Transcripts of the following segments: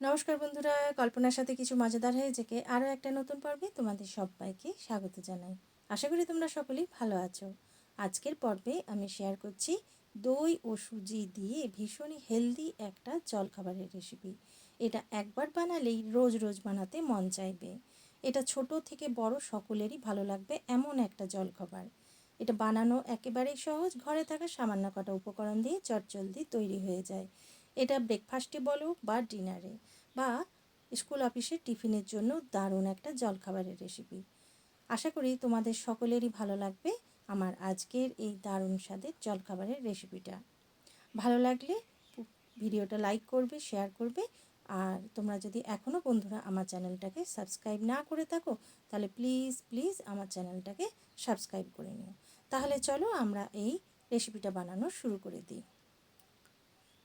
নমস্কার বন্ধুরা, কল্পনার সাথে কিছু মজাদার হয়ে থেকে আরও একটা নতুন পর্বে তোমাদের সবাইকে স্বাগত জানাই। আশা করি তোমরা সকলেই ভালো আছো। আজকের পর্বে আমি শেয়ার করছি দই ও সুজি দিয়ে ভীষণই হেলদি একটা জলখাবারের রেসিপি এটা একবার বানালেই রোজ রোজ বানাতে মন চাইবে। এটা ছোট থেকে বড় সকলেরই ভালো লাগবে এমন একটা জলখাবার। এটা বানানো একেবারেই সহজ, ঘরে থাকা সামান্য কটা উপকরণ দিয়ে চটজলদি তৈরি হয়ে যায়। এটা ব্রেকফাস্টে বলো বা ডিনারে বা স্কুল অফিসের টিফিনের জন্য দারুণ একটা জলখাবারের রেসিপি আশা করি তোমাদের সকলেরই ভালো লাগবে আমার আজকের এই দারুণ স্বাদের জলখাবারের রেসিপিটা ভালো লাগলে ভিডিওটা লাইক করবে শেয়ার করবে আর তোমরা যদি এখনও বন্ধুরা আমার চ্যানেলটাকে সাবস্ক্রাইব না করে থাকো তাহলে প্লিজ প্লিজ আমার চ্যানেলটাকে সাবস্ক্রাইব করে নিও। তাহলে চলো আমরা এই রেসিপিটা বানানো শুরু করে দিই।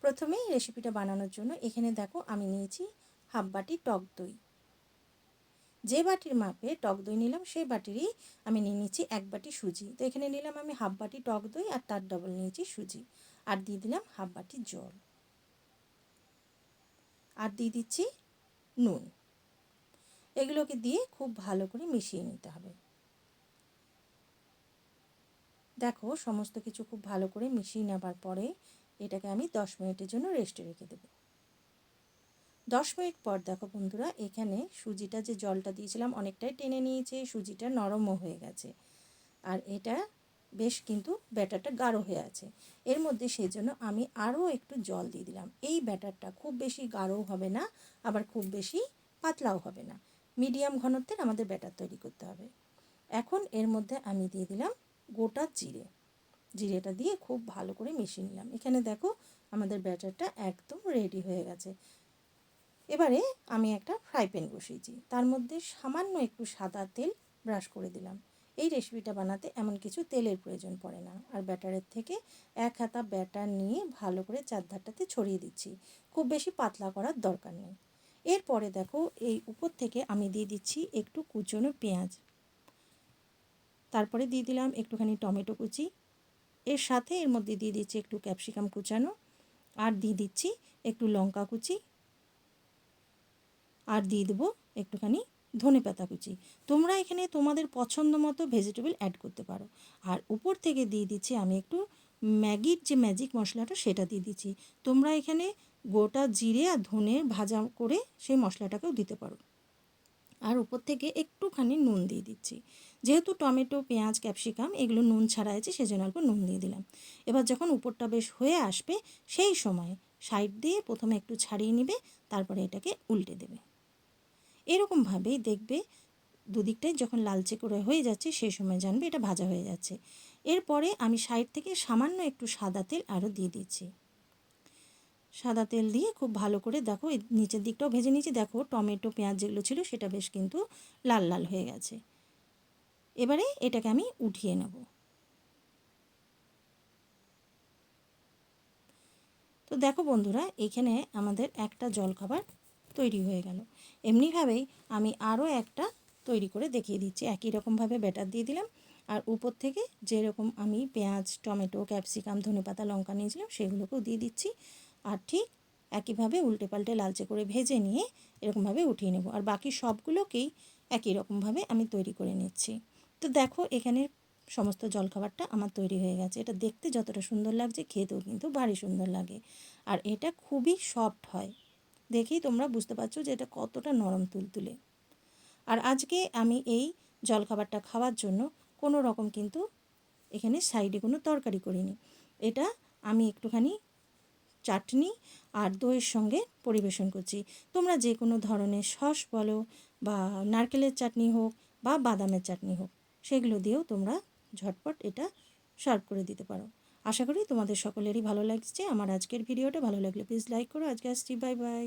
প্রথমেই রেসিপিটা বানানোর জন্য এখানে দেখো আমি নিয়েছি হাফ বাটি টক দই। যে বাটির মাপে টক দই নিলাম, সেই বাটিরই আমি নিয়ে নিচ্ছি এক বাটি সুজি। তো এখানে নিলাম আমি হাফ বাটি টক দই আর তার ডবল নিয়েছি সুজি। আর দিয়ে দিলাম হাফ বাটি জল। আর দিয়ে দিচ্ছি নুন। এগুলোকে দিয়ে খুব ভালো করে মিশিয়ে নিতে হবে। দেখো, সমস্ত কিছু খুব ভালো করে মিশিয়ে নেবার পরে এটাকে আমি দশ মিনিটের জন্য রেস্টে রেখে দেবো। দশ মিনিট পর দেখো বন্ধুরা, এখানে সুজিটা যে জলটা দিয়েছিলাম অনেকটাই টেনে নিয়েছে, সুজিটা নরমও হয়ে গেছে। আর এটা বেশ কিন্তু ব্যাটারটা গাঢ় হয়ে আছে। এর মধ্যে সেই জন্য আমি আরও একটু জল দিয়ে দিলাম। এই ব্যাটারটা খুব বেশি গাঢ়ও হবে না, আবার খুব বেশি পাতলাও হবে না। মিডিয়াম ঘনত্বের আমাদের ব্যাটার তৈরি করতে হবে। এখন এর মধ্যে আমি দিয়ে দিলাম গোটা জিরে। জিরেটা দিয়ে খুব ভালো করে মিশিয়ে নিলাম। এখানে দেখো আমাদের ব্যাটারটা একদম রেডি হয়ে গেছে। এবারে আমি একটা ফ্রাই প্যান বসিয়েছি। তার মধ্যে সামান্য একটু সাদা তেল ব্রাশ করে দিলাম। এই রেসিপিটা বানাতে এমন কিছু তেলের প্রয়োজন পড়ে না। আর ব্যাটারের থেকে এক হাতা ব্যাটার নিয়ে ভালো করে চারধারটাতে ছড়িয়ে দিচ্ছি। খুব বেশি পাতলা করার দরকার নেই। এরপরে দেখো এই উপর থেকে আমি দিয়ে দিচ্ছি একটু কুচনো পেঁয়াজ। তারপরে দিয়ে দিলাম একটুখানি টমেটো কুচি। এর সাথে এর মধ্যে দিয়ে দিচ্ছি একটু ক্যাপসিকাম কুচানো, আর দিয়ে দিচ্ছি একটু লঙ্কা কুচি, আর দিয়ে দেবো একটুখানি ধনে পাতা কুচি। তোমরা এখানে তোমাদের পছন্দ মতো ভেজিটেবল অ্যাড করতে পারো। আর উপর থেকে দিয়ে দিচ্ছি আমি একটু ম্যাগির যে ম্যাজিক মশলাটা সেটা দিয়ে দিচ্ছি। তোমরা এখানে গোটা জিরে আর ধনে ভাজা করে সেই মশলাটাকেও দিতে পারো। আর উপর থেকে একটুখানি নুন দিয়ে দিচ্ছি। যেহেতু টমেটো, পেঁয়াজ, ক্যাপসিকাম এগুলো নুন ছাড়া আছে, সেজন্য অল্প নুন দিয়ে দিলাম। এবার যখন উপরটা বেশ হয়ে আসবে, সেই সময় সাইড দিয়ে প্রথমে একটু ছাড়িয়ে নিবে, তারপরে এটাকে উল্টে দেবে। এরকমভাবেই দেখবে দুদিকটাই যখন লালচে করে হয়ে যাচ্ছে সেই সময় জানবে এটা ভাজা হয়ে যাচ্ছে। এরপরে আমি সাইড থেকে সামান্য একটু সাদা তেল আরও দিয়ে দিচ্ছি। সাদা তেল দিয়ে খুব ভালো করে দেখো নিচের দিকটাও ভেজে নিয়েছি। দেখো টমেটো, পেঁয়াজ যেগুলো ছিল, সেটা বেশ কিন্তু লাল লাল হয়ে গেছে। এবারে এটাকে আমি উঠিয়ে নেব। তো দেখো বন্ধুরা, এখানে আমাদের একটা জলখাবার তৈরি হয়ে গেল। এমনিভাবেই আমি আরও একটা তৈরি করে দেখিয়ে দিচ্ছি। একই রকমভাবে ব্যাটার দিয়ে দিলাম। আর উপর থেকে যেরকম আমি পেঁয়াজ, টমেটো, ক্যাপসিকাম, ধনেপাতা, লঙ্কা নিয়েছিলাম, সেগুলোকেও দিয়ে দিচ্ছি। আর ঠিক একইভাবে উল্টে পাল্টে লালচে করে ভেজে নিয়ে এরকমভাবে উঠিয়ে নেব। আর বাকি সবগুলোকেই একই রকমভাবে আমি তৈরি করে নিচ্ছি। তো দেখো, এখানে সমস্ত জলখাবারটা আমার তৈরি হয়ে গেছে। এটা দেখতে যতটা সুন্দর লাগছে, খেতেও কিন্তু ভারী সুন্দর লাগে। আর এটা খুবই সফট হয়। দেখেই তোমরা বুঝতে পারছ যে এটা কতটা নরম তুলতুলে। আর আজকে আমি এই জলখাবারটা খাওয়ার জন্য কোনো রকম কিন্তু এখানে সাইডে কোনো তরকারি করিনি। এটা আমি একটুখানি চাটনি আর দইয়ের সঙ্গে পরিবেশন করছি। তোমরা যে কোনো ধরনের সস বলো বা নারকেলের চাটনি হোক বা বাদামের চাটনি হোক সেগুলো দিয়েও তোমরা ঝটপট এটা সার্ভ করে দিতে পারো। আশা করি তোমাদের সকলেরই ভালো লাগছে। আমার আজকের ভিডিওটা ভালো লাগলে প্লিজ লাইক করো। আজকে আসছি। Bye bye